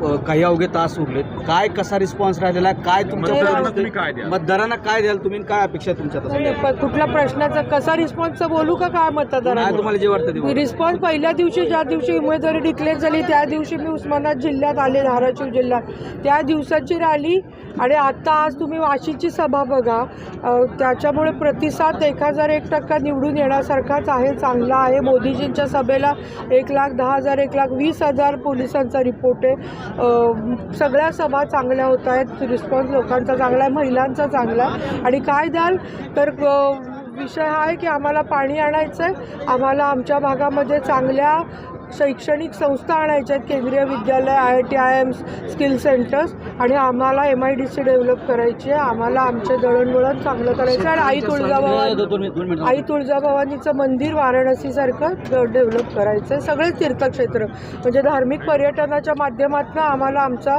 काही अवघे तास उरलेत. काय कसा रिस्पॉन्स राहिलेला? आहे काय तुमच्या मतदारांना तुम्ही काय द्याल? मतदारांना काय द्याल तुम्ही काय अपेक्षा तुमच्या नाही, नाही, प- कुठल्या प्रश्नाचा कसा रिस्पॉन्स बोलू का काय काय मतदारांना तुम्हाला जे वाटतं ते बोला. रिस्पॉन्स पहिल्या दिवशी ज्या दिवशी उमेदवारी डिक्लेअर झाली त्या दिवशी मी उस्मानाबाद जिल्ह्यात आले धाराशिव जिल्ह्यात. त्या दिवसाची रॅली आणि आत्ता आज तुम्ही वाशीची सभा बघा अ, त्याच्यामुळे प्रतिसाद एक हजार एक टक्का निवडून येण्यासारखाच आहे चांगला आहे. मोदीजींच्या सभेला एक लाख दहा हजार एक लाख वीस हजार पोलिसांचा रिपोर्ट आहे. सगळ्या सभा चांगल्या होत आहेत रिस्पॉन्स लोकांचा चांगला आहे महिलांचा चांगला आहे. आणि काय द्याल? तर विषय हा आहे की आम्हाला पाणी आणायचं आहे आम्हाला आमच्या भागामध्ये चांगल्या शैक्षणिक संस्था आणायच्या आहेत. Kendriya Vidyalaya I I T I M skill centres. आणि आम्हाला M I D C develop करायची आहे. आम्हाला आमचे दळणवळण चांगलं करायचं आहे. आणि आई तुळजाभवानी आई तुळजाभवानीचं मंदिर वाराणसीसारखं डेव्हलप करायचं आहे. सगळेच तीर्थक्षेत्र. म्हणजे धार्मिक पर्यटनाच्या माध्यमातून आम्हाला आमचा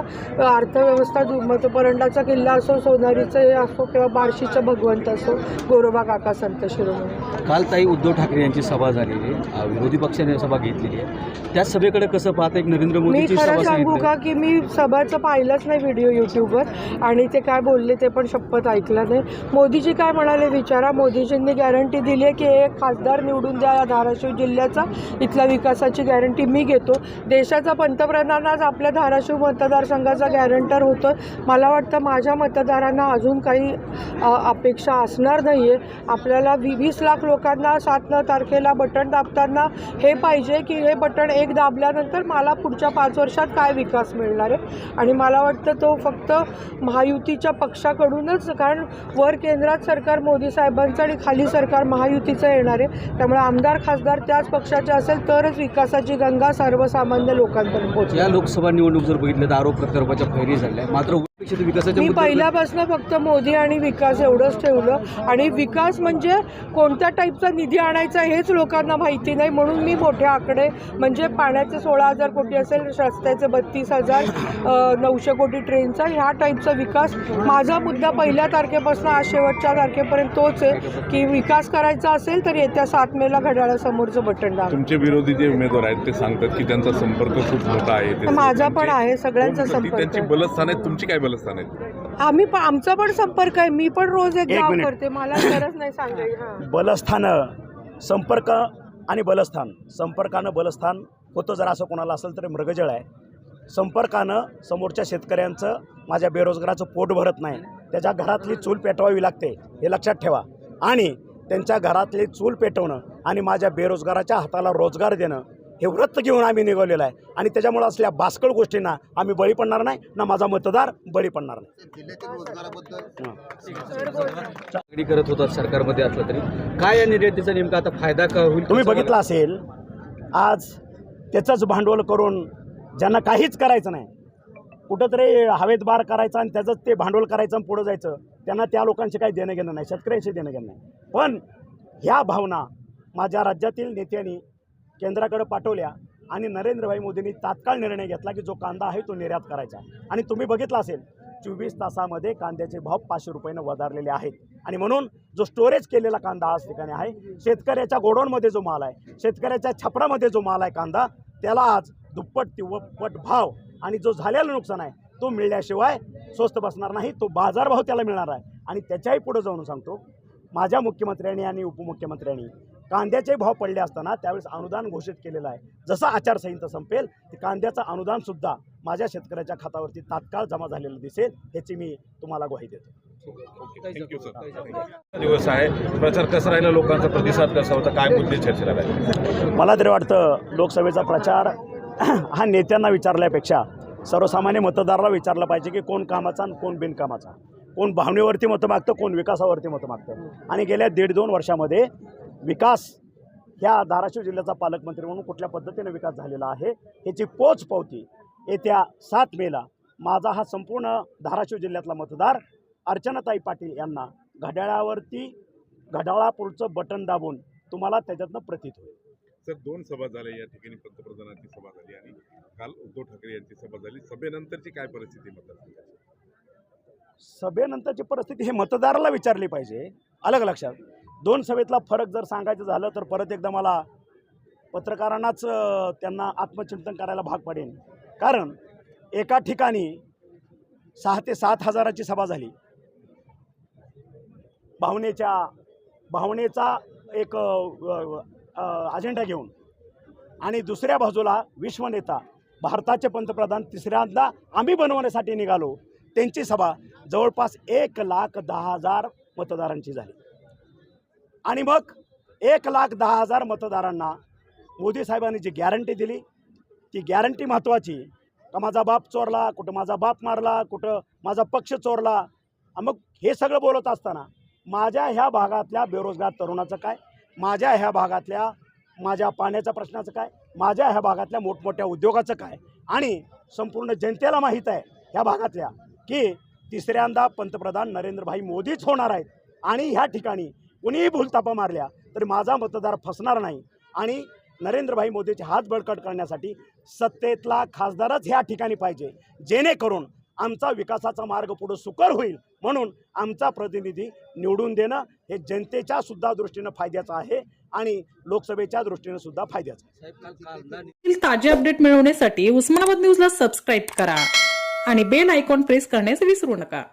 अर्थव्यवस्था मग परंडाचा किल्ला असो सोनारीचं हे असो किंवा बार्शीचं भगवंत असो गोरोबा काका संत शिरोमणी. काल ताई उद्धव ठाकरे यांची सभा झालेली आहे. विरोधी पक्षाने सभा घेतलेली आहे. त्या सभेकडे कसं पाहता एक नरेंद्र मी मोदीची खरं सभा सांगू सांगितली. का की मी सभाचं पाहिलंच नाही व्हिडिओ यूट्यूबवर आणि ते काय बोलले ते पण शपथ ऐकलं नाही. मोदीजी काय म्हणाले विचारा मोदीजींनी गॅरंटी दिली आहे की एक खासदार निवडून द्या या धाराशिव जिल्ह्याचा. इथल्या विकासाची गॅरंटी मी घेतो. देशाचा पंतप्रधान आज आपल्या धाराशिव मतदारसंघाचा गॅरंटर होतो मला वाटतं माझ्या मतदारांना अजून काही अ, अपेक्षा असणार नाही आहे आपल्याला वी वीस लाख लोकांना सात नऊ तारखेला बटन दाबताना हे पाहिजे की हे बटन एक दाबल्यानंतर मला पुढच्या पाच वर्षात काय विकास मिळणार आहे? आणि मला वाटतं तो फक्त महायुतीच्या पक्षाकडूनच कारण वर केंद्रात सरकार मोदी साहेबांचं आणि खाली सरकार महायुतीचं येणार आहे. त्यामुळे आमदार खासदार त्याच पक्षाचे असेल तरच विकासाची गंगा सर्वसामान्य लोकांपर्यंत पोहोचेल. या लोकसभा निवडणूक जर बघितलं तर आरोप प्रत्यारोपाच्या फैरी झाल्या. मात्र मी पहिल्यापासून फक्त मोदी आणि विकास एवढंच ठेवलं. आणि विकास म्हणजे कोणत्या टाईपचा निधी आणायचा हेच लोकांना माहिती नाही. म्हणून मी मोठे आकडे म्हणजे पाण्याचे सोळा हजार कोटी असेल रस्त्याचे बत्तीस हजार नऊशे कोटी ट्रेनचा ह्या टाईपचा विकास माझा मुद्दा पहिल्या तारखेपासून आज शेवटच्या तारखेपर्यंत तोच आहे की विकास करायचा असेल तर येत्या सात मेला घड्याळासमोरचं बटन दाबा. तुमचे विरोधी जे उमेदवार आहेत ते सांगतात की त्यांचा संपर्क खूप मोठा आहे ते माझा पण आहे सगळ्यांचा संपर्क. त्यांची आहे. बलस्थान आहेत तुमची काय बलस्थान आहेत. आम्ही पण आमचा पण संपर्क आहे. मी पण रोज एक गाव मिनिट. करते. मला गरज नाही सांगायची हां. बलस्थानं संपर्क आणि बलस्थान. संपर्कानं बलस्थान होतं जर असं कोणाला असेल तर मृगजळ आहे. संपर्कानं समोरच्या शेतकऱ्यांचं माझ्या बेरोजगाराचं पोट भरत नाही. त्याच्या घरातली चूल पेटवावी लागते हे लक्षात ठेवा. आणि त्यांच्या घरातली चूल पेटवणं आणि माझ्या बेरोजगाराच्या हाताला रोजगार देणं हे व्रत घेऊन आम्ही निघवलेलं आहे. आणि त्याच्यामुळं असल्या बासकळ गोष्टींना आम्ही बळी पडणार नाही ना माझा मतदार बळी पडणार नाही. करत होता सरकारमध्ये असलं तरी. काय या निर्यातीचा नेमका आता फायदा का होईल? तुम्ही बघितलं असेल आज त्याचंच भांडवल करून ज्यांना काहीच करायचं नाही कुठंतरी हवेत बार करायचं आणि त्याचंच ते भांडवल करायचं आणि पुढं जायचं त्यांना त्या लोकांशी काही देणं घेणं नाही शेतकऱ्यांशी देणं घेणं नाही. पण ह्या भावना माझ्या राज्यातील नेत्यांनी केंद्राकडे पाठवल्या आणि नरेंद्रभाई मोदींनी तात्काळ निर्णय घेतला की जो कांदा आहे तो निर्यात करायचा. आणि तुम्ही बघितला असेल चोवीस तासामध्ये कांद्याचे भाव पाचशे रुपयानं वधारलेले आहेत. आणि म्हणून जो स्टोरेज केलेला कांदा आज ठिकाणी आहे शेतकऱ्याच्या गोडाऊनमध्ये जो माल आहे शेतकऱ्याच्या छपरामध्ये जो माल आहे कांदा त्याला आज दुप्पट तिप्पट भाव आणि जो झालेलं नुकसान आहे तो मिळल्याशिवाय स्वस्त बसणार नाही तो बाजारभाव त्याला मिळणार आहे. आणि त्याच्याही पुढे जाऊन सांगतो माझ्या मुख्यमंत्र्यांनी आणि उपमुख्यमंत्र्यांनी कांद्याचे भाव पडले असताना त्यावेळेस अनुदान घोषित केलेलं आहे. जसं आचारसंहिता संपेल ते कांद्याचं अनुदानसुद्धा माझ्या शेतकऱ्याच्या खात्यावरती तात्काळ जमा झालेलं दिसेल ह्याची मी तुम्हाला ग्वाही देतो. थँक्यू सर दिवस आहे. प्रचार कसा राहिला? लोकांचा प्रतिसाद कसा होता? काय मुद्दे चर्चेला राहिले मला तरी वाटतं लोकसभेचा प्रचार हा नेत्यांना विचारल्यापेक्षा सर्वसामान्य मतदाराला विचारलं पाहिजे की कोण कामाचा आणि कोण बिनकामाचा. कोण भावनेवरती मतं मागतं कोण विकासावरती मतं मागतं. आणि गेल्या दीड दोन वर्षामध्ये विकास ह्या धाराशिव जिल्ह्याचा पालकमंत्री म्हणून कुठल्या पद्धतीने विकास झालेला आहे ह्याची पोच पावती येत्या सात मेला माझा हा संपूर्ण धाराशिव जिल्ह्यातला मतदार अर्चनाताई पाटील यांना घड्याळावरती घड्याळापुढचं बटन दाबून तुम्हाला त्याच्यातनं प्रतीत होईल. सर दोन सभा झाल्या या ठिकाणी पंतप्रधानांची सभा झाली आणि काल उद्धव ठाकरे यांची सभा झाली. सभेनंतरची काय परिस्थिती मतदारसंघाची? सभेनंतरची परिस्थिती हे मतदाराला विचारली पाहिजे. अलग लक्षात. दोन सभेतला फरक जर सांगायचं झालं तर परत एकदा मला पत्रकारांनाच त्यांना आत्मचिंतन करायला भाग पडेल कारण एका ठिकाणी सहा ते सात हजाराची सभा झाली. भावनेच्या भावनेचा एक अजेंडा घेऊन. आणि दुसऱ्या बाजूला विश्वनेता भारताचे पंतप्रधान तिसऱ्यांदा आम्ही बनवण्यासाठी निघालो. त्यांची सभा जवळपास एक लाख दहा हजार मतदारांची झाली. आणि मग एक लाख दहा हजार मतदारांना मोदी साहेबांनी जी गॅरंटी दिली ती गॅरंटी महत्त्वाची का माझा बाप चोरला कुठं माझा बाप मारला कुठं माझा पक्ष चोरला. मग हे सगळं बोलत असताना माझ्या ह्या भागातल्या बेरोजगार तरुणाचं काय? माझ्या ह्या भागातल्या माझ्या पाण्याच्या प्रश्नाचं काय? माझ्या ह्या भागातल्या मोठमोठ्या उद्योगाचं काय? आणि संपूर्ण जनतेला माहीत आहे ह्या भागातल्या की तिसऱ्यांदा पंतप्रधान नरेंद्रभाई मोदीच होणार आहेत. आणि ह्या ठिकाणी कुणीही भूलतापा मारल्या तरी माझा मतदार फसणार नाही. आणि नरेंद्रभाई मोदीचे हात बळकट करण्यासाठी सत्तेतला खासदारच ह्या ठिकाणी पाहिजे. जेणेकरून आमचा विकासाचा मार्ग पुढं सुकर होईल म्हणून आमचा प्रतिनिधी निवडून देणं हे जनतेच्या सुद्धा दृष्टीनं फायद्याचं आहे आणि लोकसभेच्या दृष्टीनं सुद्धा फायद्याचं ताजे अपडेट मिळवण्यासाठी उस्मानाबाद न्यूजला सबस्क्राईब करा आणि बेल आयकॉन प्रेस करण्यास विसरू नका.